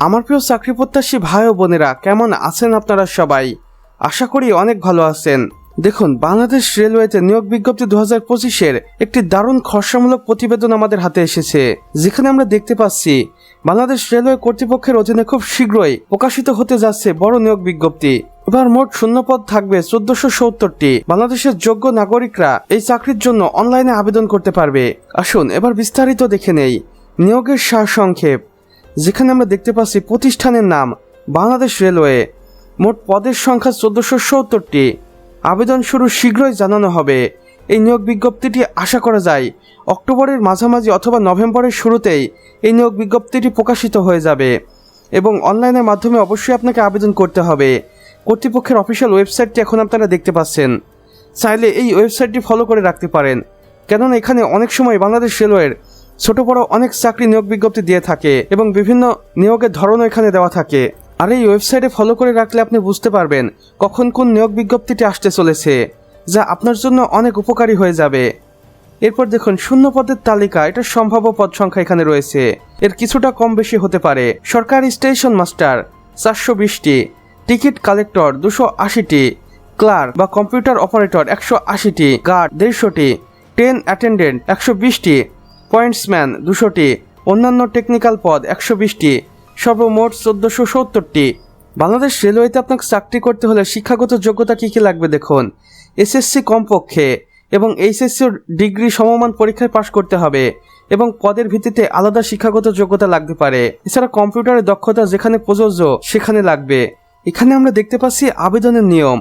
আমার প্রিয় চাকরি প্রত্যাশী ভাই ও বোনেরা, কেমন আছেন আপনারা সবাই? আশা করি অনেক ভালো আছেন। দেখুন, বাংলাদেশ রেলওয়েতে নিয়োগ বিজ্ঞপ্তি দু হাজার পঁচিশের একটি দারুণ খরচামূলক প্রতিবেদন আমাদের হাতে এসেছে। যেখানে আমরা দেখতে পাচ্ছি, বাংলাদেশ রেলওয়ে কর্তৃপক্ষের অধীনে খুব শীঘ্রই প্রকাশিত হতে যাচ্ছে বড় নিয়োগ বিজ্ঞপ্তি। এবার মোট শূন্যপদ থাকবে চোদ্দশো সত্তরটি। বাংলাদেশের যোগ্য নাগরিকরা এই চাকরির জন্য অনলাইনে আবেদন করতে পারবে। আসুন, এবার বিস্তারিত দেখে নেই। নিয়োগের সারসংক্ষেপ। যেখানে আমরা দেখতে পাচ্ছি প্রতিষ্ঠানের নাম, বাংলাদেশ রেলওয়ে। মোট পদের সংখ্যা চোদ্দশো সত্তরটি। আবেদন শুরু শীঘ্রই জানানো হবে। এই নিয়োগ বিজ্ঞপ্তিটি আশা করা যায়, অক্টোবরের মাঝামাঝি অথবা নভেম্বরের শুরুতেই এই নিয়োগ বিজ্ঞপ্তিটি প্রকাশিত হয়ে যাবে। এবং অনলাইনের মাধ্যমে অবশ্যই আপনাকে আবেদন করতে হবে। কর্তৃপক্ষের অফিসিয়াল ওয়েবসাইটটি এখন আপনারা দেখতে পাচ্ছেন। চাইলে এই ওয়েবসাইটটি ফলো করে রাখতে পারেন। কেননা এখানে অনেক সময় বাংলাদেশ রেলওয়ের ছোট বড় অনেক চাকরি নিয়োগ বিজ্ঞপ্তি দিয়ে থাকে এবং বিভিন্ন নিয়োগের ধরনও এখানে দেওয়া থাকে। আর এই ওয়েবসাইটে ফলো করে রাখলে আপনি বুঝতে পারবেন কখন কোন নিয়োগ বিজ্ঞপ্তিটি আসতে চলেছে, যা আপনার জন্য অনেক উপকারী হয়ে যাবে। এরপর দেখুন, শূন্য পদের তালিকা, এটা সম্ভাব্য পদ সংখ্যা এখানে রয়েছে। এর কিছুটা কম বেশি হতে পারে। সরকারি স্টেশন মাস্টার, চারশো বিশটি। টিকিট কালেক্টর, দুশো আশিটি। ক্লার্ক বা কম্পিউটার অপারেটর, একশো আশিটি। গার্ড, দেড়শোটি। ট্রেন অ্যাটেন্ডেন্ট, একশো বিশটি। পয়েন্টসম্যান দুশোটি, অন্যান্য টেকনিক্যাল পদ একশো বিশটি, সর্বমোট চোদ্দোশো সত্তরটি। বাংলাদেশ রেলওয়েতে আপনাকে চাকরি করতে হলে শিক্ষাগত যোগ্যতা কী কী লাগবে দেখুন। এসএসসি কমপক্ষে এবং এইচএসসি ডিগ্রি সমমান পরীক্ষায় পাশ করতে হবে এবং পদের ভিত্তিতে আলাদা শিক্ষাগত যোগ্যতা লাগতে পারে। এছাড়া কম্পিউটারের দক্ষতা যেখানে প্রযোজ্য সেখানে লাগবে। এখানে আমরা দেখতে পাচ্ছি আবেদনের নিয়ম।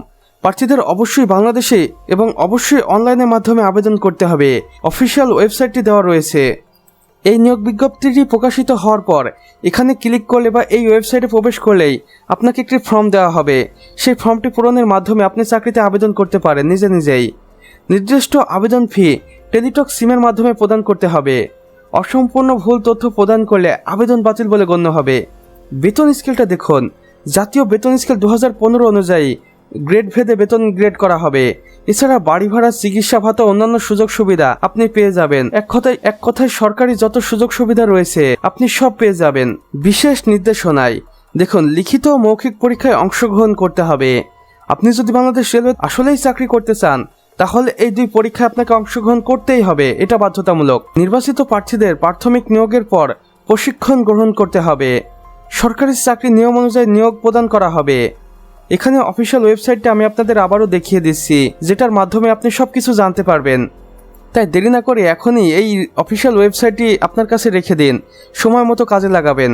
প্রার্থীদের অবশ্যই বাংলাদেশে এবং অবশ্যই অনলাইনের মাধ্যমে আবেদন করতে হবে। অফিসিয়াল ওয়েবসাইটটি দেওয়া রয়েছে। এই নিয়োগ বিজ্ঞপ্তিটি প্রকাশিত হওয়ার পর এখানে ক্লিক করলে বা এই ওয়েবসাইটে প্রবেশ করলেই আপনাকে একটি ফর্ম দেওয়া হবে। সেই ফর্মটি পূরণের মাধ্যমে আপনি চাকরিতে আবেদন করতে পারেন নিজে নিজেই। নির্দিষ্ট আবেদন ফি টেলিটক সিমের মাধ্যমে প্রদান করতে হবে। অসম্পূর্ণ ভুল তথ্য প্রদান করলে আবেদন বাতিল বলে গণ্য হবে। বেতন স্কেলটা দেখুন। জাতীয় বেতন স্কেল দু হাজার পনেরো অনুযায়ী গ্রেড ভেদে বেতন গ্রেড করা হবে। এছাড়া বাড়ি ভাড়া, চিকিৎসা ভাতা, অন্যান্য সুযোগ সুবিধা আপনি পেয়ে যাবেন। এক কথায় এক কথায় সরকারি যত সুযোগ সুবিধা রয়েছে, আপনি সব পেয়ে যাবেন। বিশেষ নির্দেশনায়। দেখুন, লিখিত মৌখিক পরীক্ষায় অংশগ্রহণ করতে হবে। আপনি যদি বাংলাদেশ রেলওয়ে আসলেই চাকরি করতে চান, তাহলে এই দুই পরীক্ষায় আপনাকে অংশগ্রহণ করতেই হবে। এটা বাধ্যতামূলক। নির্বাচিত প্রার্থীদের প্রাথমিক নিয়োগের পর প্রশিক্ষণ গ্রহণ করতে হবে। সরকারি চাকরি নিয়ম অনুযায়ী নিয়োগ প্রদান করা হবে। এখানে অফিসিয়াল ওয়েবসাইটটা আমি আপনাদের আবারও দেখিয়ে দিচ্ছি, যেটার মাধ্যমে আপনি সব কিছু জানতে পারবেন। তাই দেরি না করে এখনই এই অফিসিয়াল ওয়েবসাইটটি আপনার কাছে রেখে দিন, সময় মতো কাজে লাগাবেন।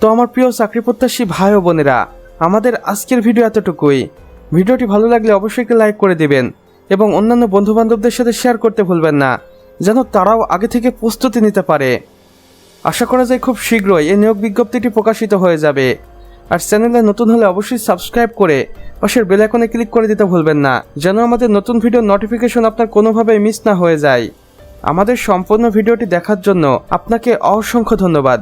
তো আমার প্রিয় চাকরি প্রত্যাশী ভাই ও বোনেরা, আমাদের আজকের ভিডিও এতটুকুই। ভিডিওটি ভালো লাগলে অবশ্যই একটি লাইক করে দেবেন এবং অন্যান্য বন্ধু বান্ধবদের সাথে শেয়ার করতে ভুলবেন না, যেন তারাও আগে থেকে প্রস্তুতি নিতে পারে। আশা করা যায় খুব শীঘ্রই এই নিয়োগ বিজ্ঞপ্তিটি প্রকাশিত হয়ে যাবে। আর চ্যানেলে নতুন হলে অবশ্যই সাবস্ক্রাইব করে পাশের বেল আইকনে ক্লিক করে দিতে ভুলবেন না, যেন আমাদের নতুন ভিডিও নোটিফিকেশন আপনার কোনোভাবেই মিস না হয়ে যায়। আমাদের সম্পূর্ণ ভিডিওটি দেখার জন্য আপনাকে অসংখ্য ধন্যবাদ।